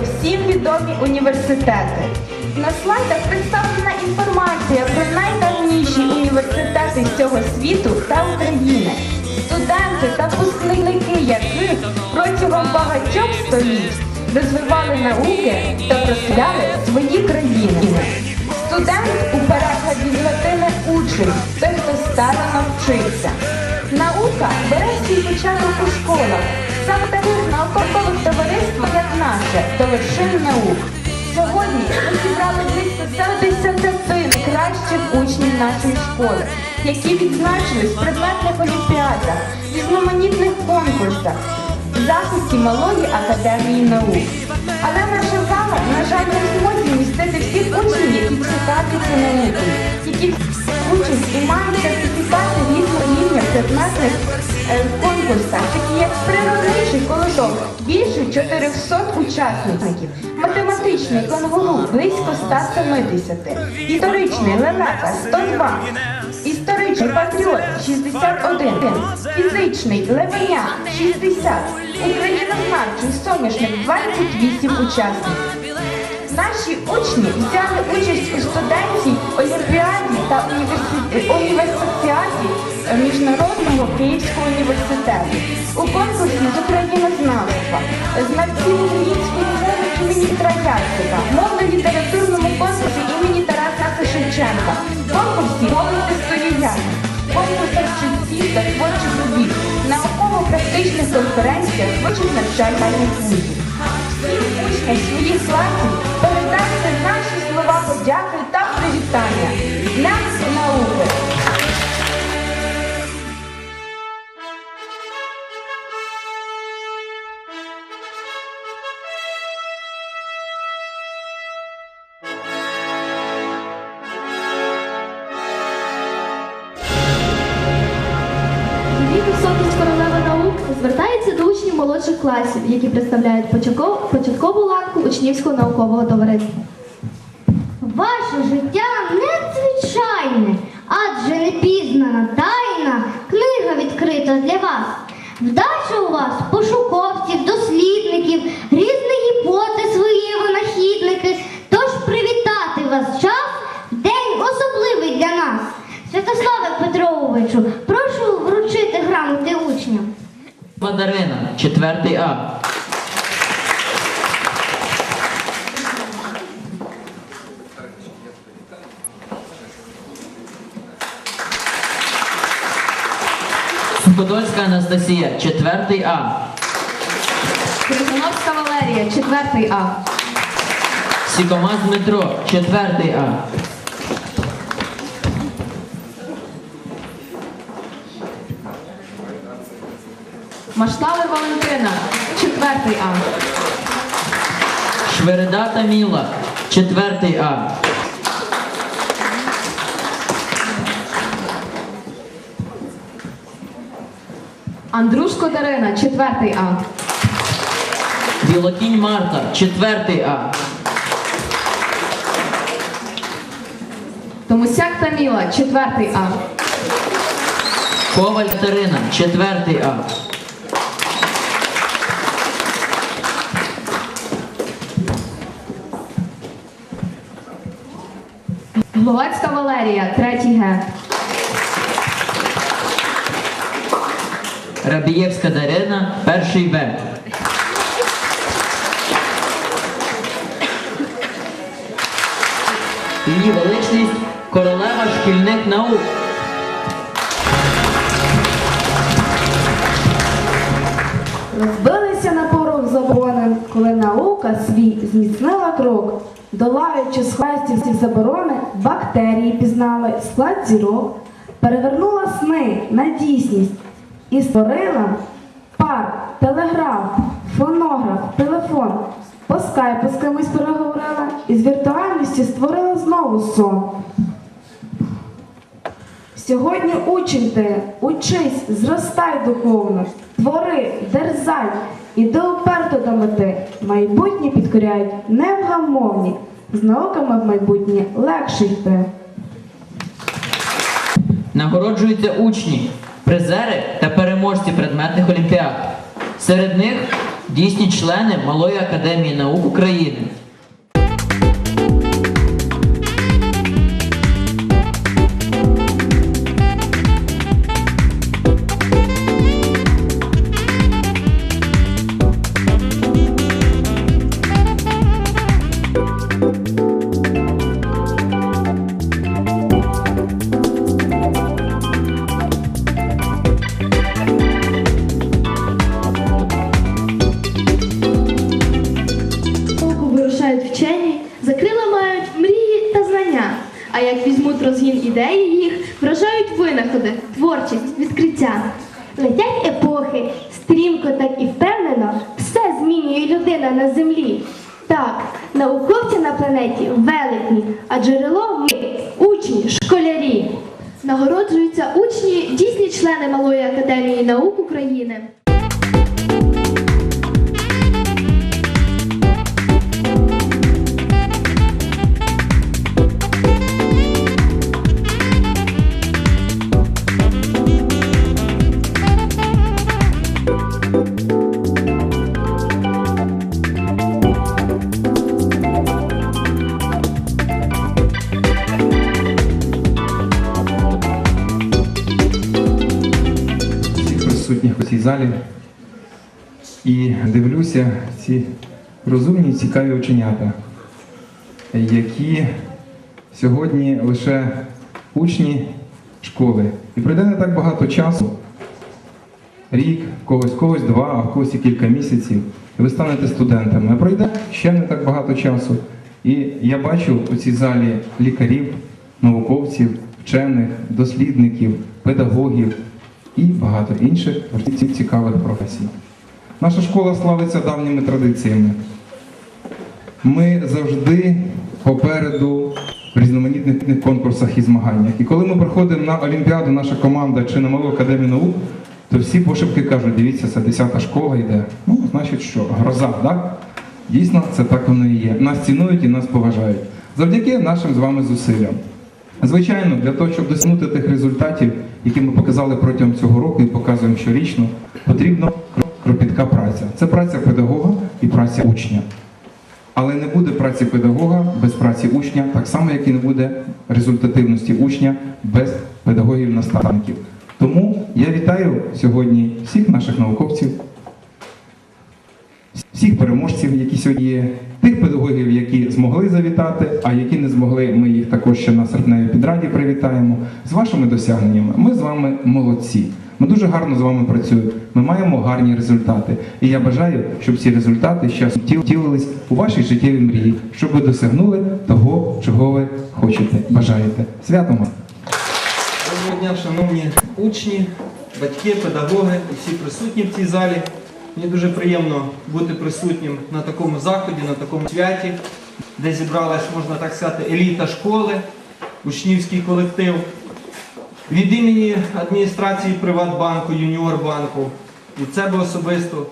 всім відомі університети. На слайдах представлена інформація про найдавніші університети всього світу та України, студенти та випускники яких протягом багатьох століть розвивали науки та прославляли свої країни. Студент у перекладі з латини учень, той, хто старано вчиться. Наука бере свій початок у школах, саме таких наукових товариствах, як наше, до вершин наук. Сьогодні ми зібрали близько 70 найкращих учнів нашої школи, які відзначились в предметних олімпіадах, різноманітних конкурсах, захисті малої академії наук. Але наша зала, на жаль, не в змозі містити всіх учнів, які цікавляться наукою, які участь і мають сертифікати різного в е, конкурсах, такі як природничий колосок, більше 400 учасників, математичний конгуру близько 170, історичний лелека 102, історичний патріот 61, фізичний левеня 60, українознавчий соняшник 28 учасників. Наші учні взяли участь у студентській олімпіаді та університеті Міжнародного Київського університету. У конкурсі з українознавства, знавців української мови імені Трояцька, мовно-літературному конкурсі імені Тараса Шевченка, конкурсі мови стоїть, конкурсах читців та творчих робіт, науково-практичних конференціях вищих навчальних вузів. Учням своїх класів передайте наші слова подяки та привітання. Днем науки! Її високість молодших класів, які представляють початкову, ланку учнівського наукового товариства. Ваше життя надзвичайне, адже непізнана тайна книга відкрита для вас. Вдача у вас пошуковців, дослідників, різних гіпотез 4 А. Суходольська Анастасія, 4 А. Крижановська Валерія, 4 А. Сікомаз Дмитро, 4 А. Маштали Валентина, 4 А. Швереда Таміла, 4 А. Андрушко Дарина, 4 А. Білокінь Марта, 4 А. Томусяк Таміла, 4 А. Коваль Катерина, 4 А. Гловацька Валерія, 3 Г. Рабієвська Дарина, 1 Б. Її величність королева шкільних наук. Заборонен, коли наука свій зміцнила крок, долаючи з хвестів заборони, бактерії пізнали склад зірок, перевернула сни на дійсність і створила пар, телеграф, фонограф, телефон. По скайпу з кимось переговорила і з віртуальності створила знову сон. Сьогодні учень ти, учись, зростай духовно, твори, дерзай, іди уперто до мети. Майбутнє підкоряють невгамовні, з науками в майбутнє легше йти. Нагороджуються учні, призери та переможці предметних олімпіад. Серед них дійсні члени Малої академії наук України. Змінює людина на землі. Так, науковці на планеті велетні, а джерело ми, учні, школярі. Нагороджуються учні, дійсні члени Малої академії наук України. Присутніх у цій залі і дивлюся ці розумні, цікаві оченята, які сьогодні лише учні школи. І пройде не так багато часу, рік, когось, когось два, а когось і кілька місяців, і ви станете студентами. А пройде ще не так багато часу. І я бачу у цій залі лікарів, науковців, вчених, дослідників, педагогів і багато інших ці- цікавих професій. Наша школа славиться давніми традиціями. Ми завжди попереду в різноманітних конкурсах і змаганнях. І коли ми приходимо на Олімпіаду, наша команда чи на Малу академію наук, то всі пошепки кажуть, дивіться, це 10 школа йде. Ну, значить що, гроза, так? Дійсно, це так воно і є. Нас цінують і нас поважають. Завдяки нашим з вами зусиллям. Звичайно, для того, щоб досягнути тих результатів, які ми показали протягом цього року і показуємо щорічно, потрібна кропітка праця. Це праця педагога і праця учня. Але не буде праці педагога без праці учня, так само, як і не буде результативності учня без педагогів-наставників. Тому я вітаю сьогодні всіх наших науковців, всіх переможців, які сьогодні є, тих педагогів, які змогли завітати, а які не змогли, ми їх також ще на серпневій підраді привітаємо. З вашими досягненнями. Ми з вами молодці. Ми дуже гарно з вами працюємо. Ми маємо гарні результати. І я бажаю, щоб ці результати ще втілились у вашій життєвій мрії, щоб ви досягнули того, чого ви хочете, бажаєте. Святом! вам! Доброго дня, шановні учні, батьки, педагоги і всі присутні в цій залі. Мені дуже приємно бути присутнім на такому заході, на такому святі, де зібралась, можна так сказати, еліта школи, учнівський колектив. Від імені адміністрації Приватбанку, Юніорбанку, від себе особисто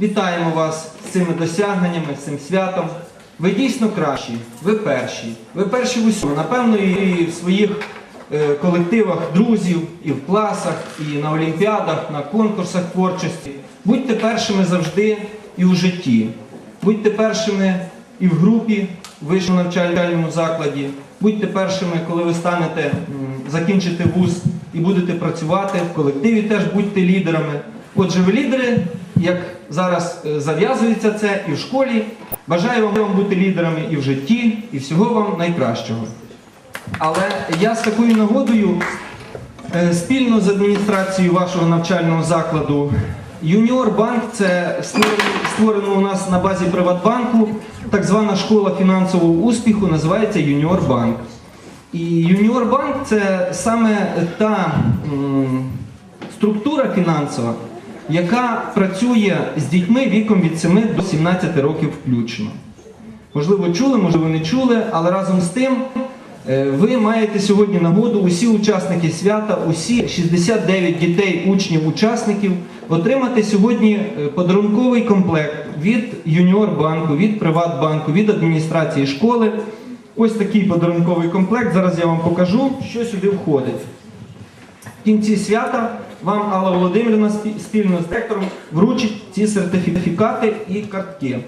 вітаємо вас з цими досягненнями, з цим святом. Ви дійсно кращі, ви перші. Ви перші в усьому. Напевно, і в своїх колективах друзів, і в класах, і на олімпіадах, на конкурсах творчості. Будьте першими завжди і у житті. Будьте першими і в групі в вищому навчальному закладі. Будьте першими, коли ви станете закінчите вуз і будете працювати в колективі, теж будьте лідерами. Отже, ви лідери, як зараз е, зав'язується це і в школі. Бажаю вам бути лідерами і в житті, і всього вам найкращого. Але я з такою нагодою е, спільно з адміністрацією вашого навчального закладу Юніор Банк це створено, у нас на базі Приватбанку. Так звана школа фінансового успіху називається Юніор Банк. І Юніор Банк це саме та структура фінансова, яка працює з дітьми віком від 7 до 17 років включно. Можливо, чули, можливо, не чули, але разом з тим ви маєте сьогодні нагоду, усі учасники свята, усі 69 дітей, учнів, учасників, отримати сьогодні е, подарунковий комплект від Юніор банку, від Приватбанку, від адміністрації школи. Ось такий подарунковий комплект. Зараз я вам покажу, що сюди входить. В кінці свята вам Алла Володимирівна спі- спільно з директором вручить ці сертифікати і картки.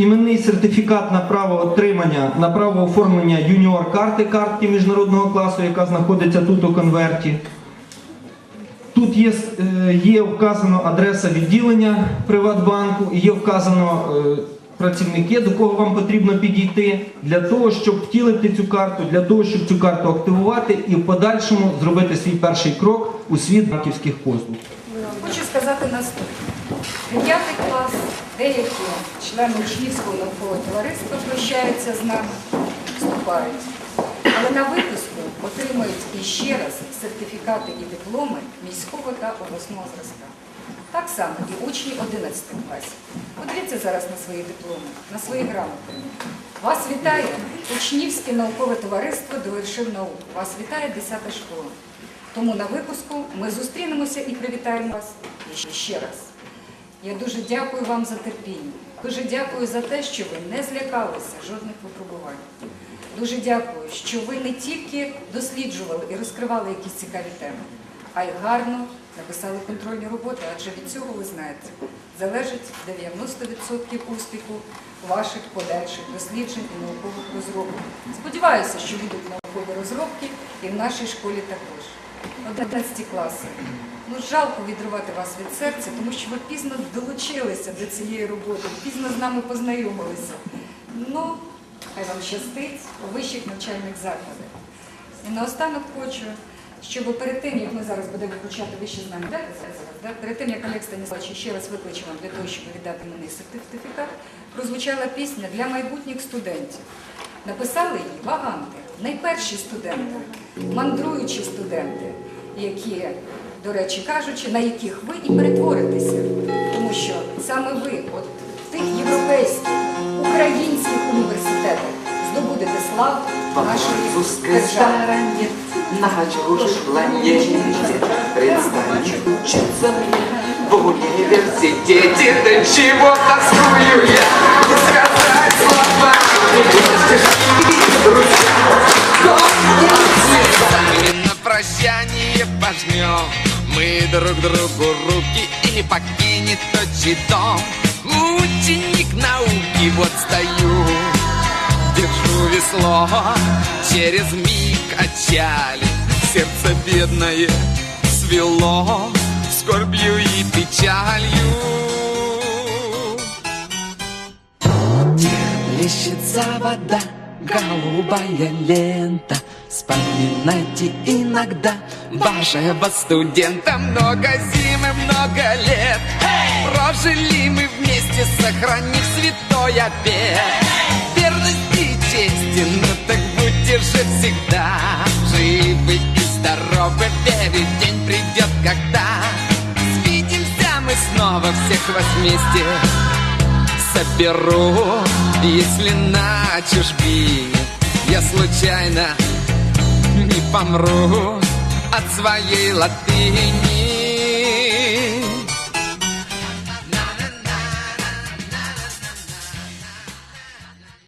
Іменний сертифікат на право отримання, на право оформлення юніор карти картки міжнародного класу, яка знаходиться тут у конверті. Тут є, е, є вказано адреса відділення Приватбанку, є вказано е, працівники, до кого вам потрібно підійти для того, щоб втілити цю карту, для того, щоб цю карту активувати і в подальшому зробити свій перший крок у світ банківських послуг. Хочу сказати наступне. Дев'ятий клас, деякі члени учнівського наукового товариства прощаються з нами, вступають. Але на випуску отримують іще раз сертифікати і дипломи міського та обласного зразка. Так само і учні 11 класів. Подивіться зараз на свої дипломи, на свої грамоти. Вас вітає учнівське наукове товариство довершив науку. Вас вітає 10 школа. Тому на випуску ми зустрінемося і привітаємо вас ще раз. Я дуже дякую вам за терпіння. Дуже дякую за те, що ви не злякалися жодних випробувань. Дуже дякую, що ви не тільки досліджували і розкривали якісь цікаві теми, а й гарно написали контрольні роботи, адже від цього ви знаєте, залежить 90% успіху ваших подальших досліджень і наукових розробок. Сподіваюся, що будуть наукові розробки і в нашій школі також. 11 класи. Ну, жалко відривати вас від серця, тому що ви пізно долучилися до цієї роботи, пізно з нами познайомилися. Ну, хай вам щастить у вищих навчальних закладах. І наостанок хочу, щоб перед тим, як ми зараз будемо вручати вищі знання, да, да, перед тим, як Олег Станіславович ще раз викличе вам для того, щоб віддати мені сертифікат, прозвучала пісня для майбутніх студентів. Написали її ваганти, найперші студенти, мандруючі студенти, які, до речі кажучи, на яких ви і перетворитеся. Тому що саме ви, от в тих європейських, українських університетах, здобудете славу нашої держави. на чужой планете Предстоит учиться. Мне в университете До чего тоскую я, не сказать словами Стишки, друзья, слезами На прощание пожмем мы друг другу руки И покинет отчий дом Ученик науки, вот стою Держу весло, через миг отчали Сердце бедное свело. Скорбью и печалью. Плещется вода, голубая лента Вспоминайте иногда вашего студента Много зим и много лет. Прожили мы вместе, сохранив святой обет Верность и чести, ну так будьте же всегда. Живы и здоровы, верю, день придет, когда Свидимся мы снова всех вас вместе соберу, если на чужбине я случайно помру от своей латыни.